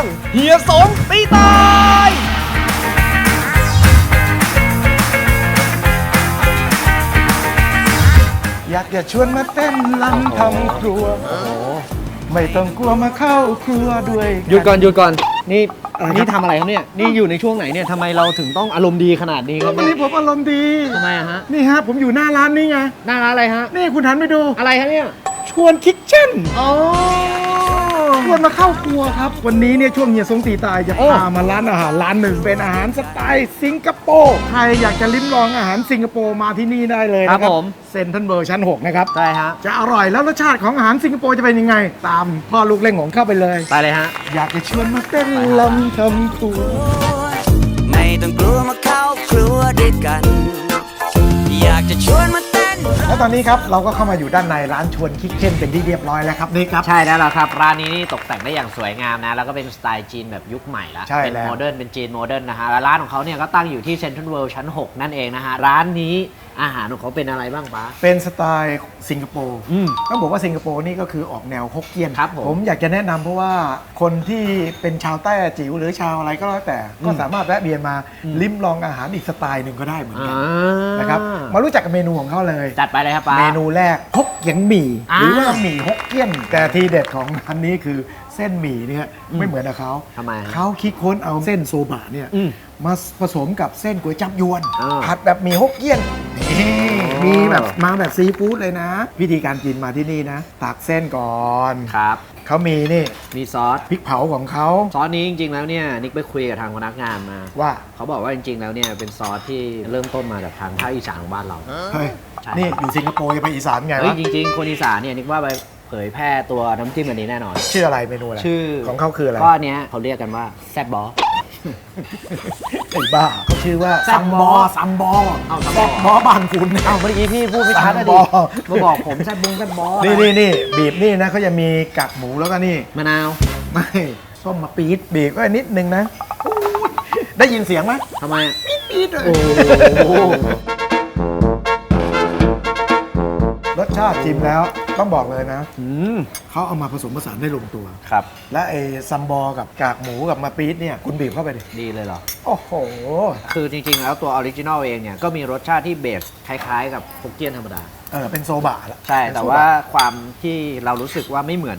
งเฮียสงตีตายอยากจะชวนมาเต้นลำทำครัว ไม่ต้องกลัวมาเข้าครัวด้วยหยุดก่อนหยุดก่อน นี่นี่ทำอะไรครับเนี่ย นี่อยู่ในช่วงไหนเนี่ยทำไมเราถึงต้องอารมณ์ดีขนาดนี้ครับวันเนี่นี้ยผมอารมณ์ดี ทำไมอะฮะนี่ฮะ ผมอยู่หน้าร้านนี่ไง หน้าร้านอะไรฮะ นี่คุณหันไปดู อะไรฮะเนี่ย ชวนคิกเช่น อ๋อ ชวนมาเข้าครัวครับ วันนี้เนี่ยช่วงเฮียสงตีตายจะพามาร้านอาหารร้านหนึ่งเป็นอาหารสไตล์สิงคโปร์ใครอยากจะลิ้มลองอาหารสิงคโปร์มาที่นี่ได้เลยนะครับผมเซนทรัลเวิร์ชั้น 6 นะครับได้ฮะ จะอร่อยแล้วรสชาติของอาหารสิงคโปร์จะเป็นยังไง ตามพ่อลูกเล่งของเข้าไปเลย ไปเลยฮะ อยากจะชวนมาเต้นลำทำครัวไม่ต้องกลัวมาเข้าครัวด้วยกัน อยากจะชวนมา แล้วตอนนี้ครับเราก็เข้ามาอยู่ด้านในร้านชวนคิกเช่นเป็นที่เรียบร้อยแล้วครับนี่ครับ ใช่แล้วล่ะครับ ร้านนี้นี่ตกแต่งได้อย่างสวยงามนะ แล้วก็เป็นสไตล์จีนแบบยุคใหม่ละใช่เป็นแล้ว โมเดิร์นเป็นจีนโมเดิร์นนะฮะแล้วร้านของเขาเนี่ยก็ตั้งอยู่ที่เซ็นทรัลเวิลด์ชั้น 6 นั่นเองนะฮะ ร้านนี้ อาหารของเขาเป็นอะไรบ้างปะเป็นสไตล์สิงคโปร์อืมต้องบอกว่าสิงคโปร์นี่ก็คือออกแนวฮกเกี้ยนครับผมผมอยากจะแนะนำเพราะว่าคนที่เป็นชาวแต้จิ๋วหรือชาวอะไรก็แล้วแต่ ก็สามารถแวะเวียนมาลิ้มลองอาหารอีกสไตล์หนึ่งก็ได้เหมือนกันอ่านะครับมารู้จักกับเมนูของเขาเลย จัดไปเลยครับป้า เมนูแรกฮกเกี้ยนหมี่อ่าหรือว่าหมี่ฮกเกี้ยน แต่ทีเด็ดของร้านนี้คือเส้นหมี่เนี่ยไม่เหมือนกับเขาทำไมฮะเขาคิดค้นเอาเส้นโซบะเนี่ยอืมมาผสมกับเส้นก๋วยจับยวนอ่า ผัดแบบหมี่ฮกเกี้ยนนี่ มีแบบมาแบบซีฟู้ดเลยนะ วิธีการกินมาที่นี่นะ ตักเส้นก่อนครับ เขามีนี่มีซอสพริกเผาของเขาซอสนี้จริง ๆ แล้วเนี่ยนิกไปคุยกับทางพนักงานมา ว่าเขาบอกว่าจริง ๆ แล้วเนี่ยเป็นซอสที่เริ่มต้นมาจากทางภาคอีสานของบ้านเราเฮ้ยใช่นี่อยู่สิงคโปร์จะไปอีสานไงเฮ้ยวะจริง ๆ คนอีสานเนี่ยนิกว่าไปเผยแพร่ตัวน้ำจิ้มอันนี้แน่นอน ชื่ออะไรเมนูอะไรชื่อของเขาคืออะไร ก็อันเนี้ยเขาเรียกกันว่าแซบบอ ไอ้บ้าเขาชื่อว่าซัมบอซัมบอเอาซัมบอแซ่บบอบานคุณนะเอ้าเมื่อกี้พี่พูดไม่ชัดนะซัมบดิอมาบอกผมแซบบงแซบบอนี่นี่นี่บีบนี่นะเขาจะมีกากหมูแล้วก็นี่มะนาวไม่ส้มมาปี๊ดบีบก็นิดนึงนะอู้ยได้ยินเสียงไหมทำไมอะปี๊ดเลยโอ้โหรสชาติชิมแล้ว ต้องบอกเลยนะอืมเขาเอามาผสมผสานได้ลงตัว ครับ และไอ้ซัมบอกับกากหมูกับมาปี๊ดเนี่ยคุณบีบเข้าไปดิดีเลยเหรอ โอ้โห คือจริงๆ แล้วตัวออริจินอลเองเนี่ย ก็มีรสชาติที่เบสคล้ายๆ กับฮกเกี้ยนธรรมดา เออเป็นโซบะละใช่ เป็นแต่โซบะ ว่าความที่เรารู้สึกว่าไม่เหมือน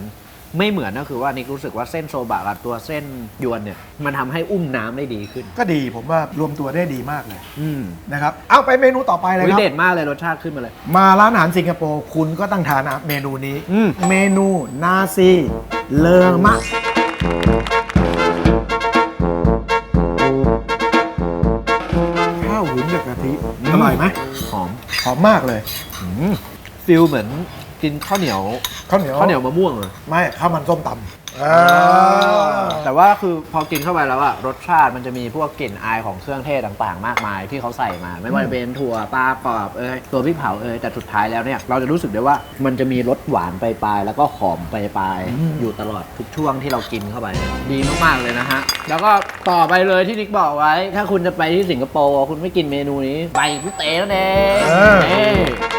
ไม่เหมือนก็คือว่านิกรู้สึกว่าเส้นโซบะกับตัวเส้นยวนเนี่ยมันทำให้อุ้มน้ำได้ดีขึ้น ก็ดีผมว่ารวมตัวได้ดีมากเลยอืมนะครับเอาไปเมนูต่อไปเลยวิครับ เด็ดมากเลยรสชาติขึ้นมาเลย มาร้านอาหารสิงคโปร์คุณก็ต้องทานอะเมนูนี้ อืม เมนูนาซีเลอมะ ข้าวหุงกับกะทิอร่อยไหมหอมหอมมากเลย ฟิลเหมือน กินข้าวเหนียวข้าวเหนียวข้าวเหนียวมะม่วงเลยไม่ข้าวมันส้มตำอ่าแต่ว่าคือพอกินเข้าไปแล้วอะรสชาติมันจะมีพวกกลิ่นอายของเครื่องเทศต่างๆ มากมายที่เขาใส่มา ไม่ว่าจะเป็นถั่วปลากรอบเอยตัวพริกเผาเอยแต่สุดท้ายแล้วเนี่ยเราจะรู้สึกได้ว่ามันจะมีรสหวานปลายๆแล้วก็หอมปลายๆอยู่ตลอดทุกช่วงที่เรากินเข้าไป ดีมากๆเลยนะฮะแล้วก็ต่อไปเลยที่นิกบอกไว้ ถ้าคุณจะไปที่สิงคโปร์คุณไม่กินเมนูนี้ไปกุเตนั่นเอง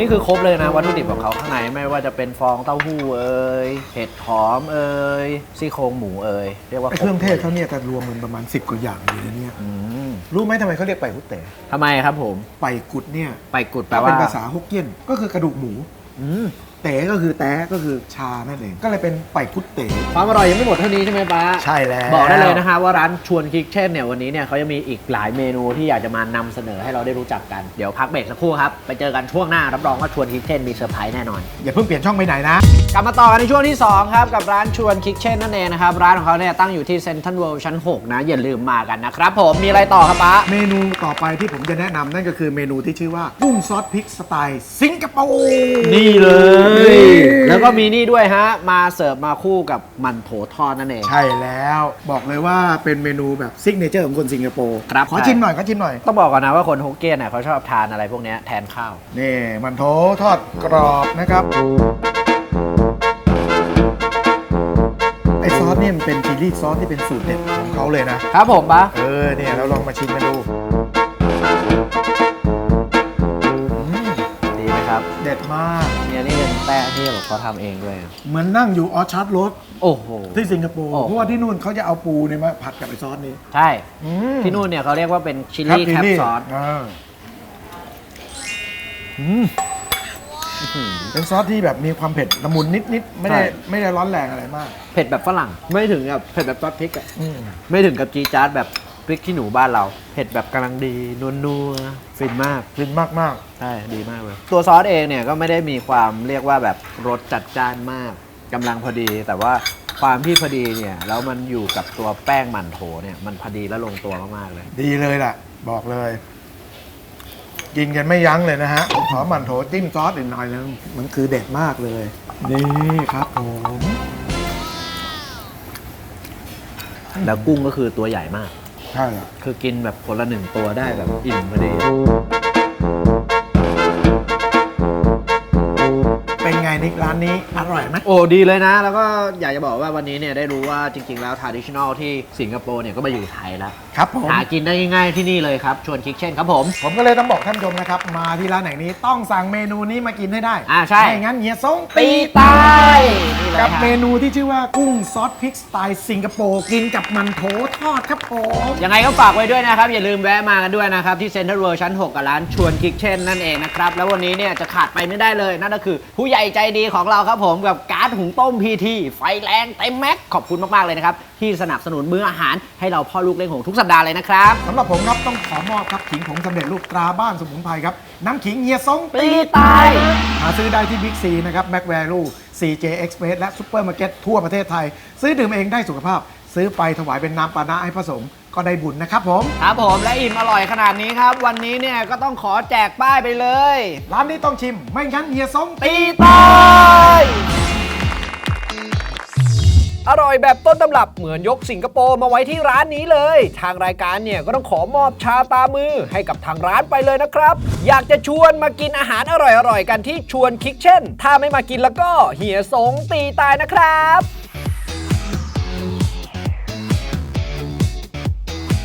นี่คือครบเลยนะวัตถุดิบของเขาข้างในไม่ว่าจะเป็นฟองเต้าหู้เอ่ยเห็ดหอมเอ่ยซี่โครงหมูเอ่ยเรียกว่าไอ้เครื่องเทศเขาเนี่ยจะรวมมันประมาณ 10กว่าอย่างอยู่ในเนี้ยอืมรู้ไหมทำไมเขาเรียกไปกุดเต๋ทำไมครับผมไปกุดเนี่ยไปกุดแปลถ้าว่าเป็นภาษาฮกเกี้ยนก็คือกระดูกหมูอืม เต๋ก็คือแต้ก็คือชานั่นเองก็เลยเป็นไปกุดเต๋ความอร่อยยังไม่หมดเท่านี้ใช่ไหมป้าใช่แล้ว บอกได้เลยนะคะว่าร้านชวนคิกเช่นเนี่ยวันนี้เนี่ยเขาจะมีอีกหลายเมนูที่อยากจะมานำเสนอให้เราได้รู้จักกันเดี๋ยวพักเบรกสักครู่ครับไปเจอกันช่วงหน้ารับรองว่าชวนคิกเช่นมีเซอร์ไพรส์แน่นอนอย่าเพิ่งเปลี่ยนช่องไปไหนนะกลับมาต่อกันในช่วงที่2ครับกับร้านชวนคิกเช่นนั่นเองนะครับร้านของเขาเนี่ยตั้งอยู่ที่เซ็นทรัลเวิลด์ชั้น 6 นะอย่าลืมมากันนะครับผมมีอะไรต่อครับป้าเมนูต่อไปที่ผมจะแนะนำนั่นก็คือเมนูที่ชื่อว่ากุ้งซอสพริกสไตล์สิงคโปร์นี่เลยนี่แล้วก็มีนี่ด้วยฮะ มาเสิร์ฟมาคู่กับมันโถทอดนั่นเอง ใช่แล้วบอกเลยว่าเป็นเมนูแบบซิกเนเจอร์ของคนสิงคโปร์ครับขอชิมหน่อยขอชิมหน่อยต้องบอกก่อนนะว่าคนฮกเกี้ยนเนี่ยเขาชอบทานอะไรพวกเนี้ยแทนข้าว นี่มันโถทอดกรอบนะครับไอซอสเนี่ยมันเป็นชิลลี่ซอสที่เป็นสูตรเด็ดของเขาเลยนะ ครับผมปะเออเนี่ยเราลองมาชิมกันดูอืมดีไหมครับ เด็ดมาก เนี่ยนี่เป็นตแต้ที่แบบเขาทำเองด้วยเหมือนนั่งอยู่ออชาร์ดโรสโอ้โห ที่สิงคโปร์โอ้โห เพราะว่าที่นู่นเขาจะเอาปูเนี่ยมาผัดกับไอซอสนี้ใช่ที่นู่นเนี่ยเขาเรียกว่าเป็นชิลลี่แคปซอสาเป็นซอสที่แบบมีความเผ็ดละมุนนิดๆไม่ได้ใช่ ไม่ได้ร้อนแรงอะไรมาก เผ็ดแบบฝรั่ง ไม่ถึงกับเผ็ดแบบซอสพริกอะอืม ไม่ถึงกับจีดจาร์ดแบบพ ริกขี้หนูบ้านเราเผ็ดแบบกำลังดีนัวนัวๆฟินมากฟินมากมากใช่ดีมากเลย ตัวซอสเองเนี่ยก็ไม่ได้มีความเรียกว่าแบบรสจัดจ้านมากกำลังพอดี แต่ว่าความที่พอดีเนี่ยแล้วมันอยู่กับตัวแป้งหมั่นโถเนี่ยมันพอดีและลงตัวมากๆเลย ๆดีเลยล่ะ บอกเลย กินกันไม่ยั้งเลยนะฮะผมขอหมั่นโถจิ้มซอสอีกหน่อยนึงมันคือเด็ดมากเลย นี่ครับผมแล้วกุ้งก็คือตัวใหญ่มาก ใช่ คือกินแบบคนละหนึ่งตัวได้แบบอิ่มพอดี นไงนิกร้านนี้อร่อยไหมโอ้ดีเลยนะ แล้วก็อยากจะบอกว่าวันนี้เนี่ยได้รู้ว่าจริง ๆ แล้ว traditional ที่สิงคโปร์เนี่ยก็มาอยู่ไทยแล้ว ครับผม หากินได้ง่ายๆที่นี่เลยครับ ชวนคิกเช่นครับผม ผมก็เลยต้องบอกท่านผู้ชมนะครับ มาที่ร้านแห่งนี้ต้องสั่งเมนูนี้มากินให้ได้อ่าใช่ไม่งั้นเฮียซงตีตีตายนี่เลยกับครับเมนูที่ชื่อว่ากุ้งซอสพริกสไตล์สิงคโปร์กินกับมันโถทอดครับผมยังไงก็ฝากไว้ด้วยนะครับ อย่าลืมแวะมากันด้วยนะครับ ที่เซ็นทรัลเวิลด์ชั้น 6 กับร้านชวนคิกเช่นนั่นเองนะครับแล้ววันนี้เนี่ยจะขาดไปไม่ได้เลยนั่นก็คือผู้ใหญ่ใจดีของเราครับผมกับการ์ดหุงต้มพีทีไฟแรงเต็มแม็กขอบคุณมาก ๆ เลยนะครับ ที่สนับสนุนมื้ออาหารให้เราพ่อลูกเล่นหงทุกสัปดาห์เลยนะครับ สำหรับผมครับต้องขอมอบครับขิงผงสำเร็จรูปตราบ้านสมุนไพรครับ น้ำขิงเฮียซงตีตาย หาซื้อได้ที่บิ๊กซีนะครับแม็กแวลู CJ Express และซุปเปอร์มาร์เก็ตทั่วประเทศไทย ซื้อดื่มเองได้สุขภาพ ซื้อไปถวายเป็นน้ำปานะให้ผสม ก็ได้บุญนะครับผม ครับผมและอิ่มอร่อยขนาดนี้ครับ วันนี้เนี่ยก็ต้องขอแจกป้ายไปเลย ร้านนี้ต้องชิม ไม่งั้นเฮียซงตีตายอร่อยแบบต้นตำรับเหมือนยกสิงคโปร์มาไว้ที่ร้านนี้เลย ทางรายการเนี่ยก็ต้องขอมอบชาตามือให้กับทางร้านไปเลยนะครับ อยากจะชวนมากินอาหารอร่อยๆกันที่ชวนคิกเช่น ถ้าไม่มากินแล้วก็เหียสงตีตายนะครับ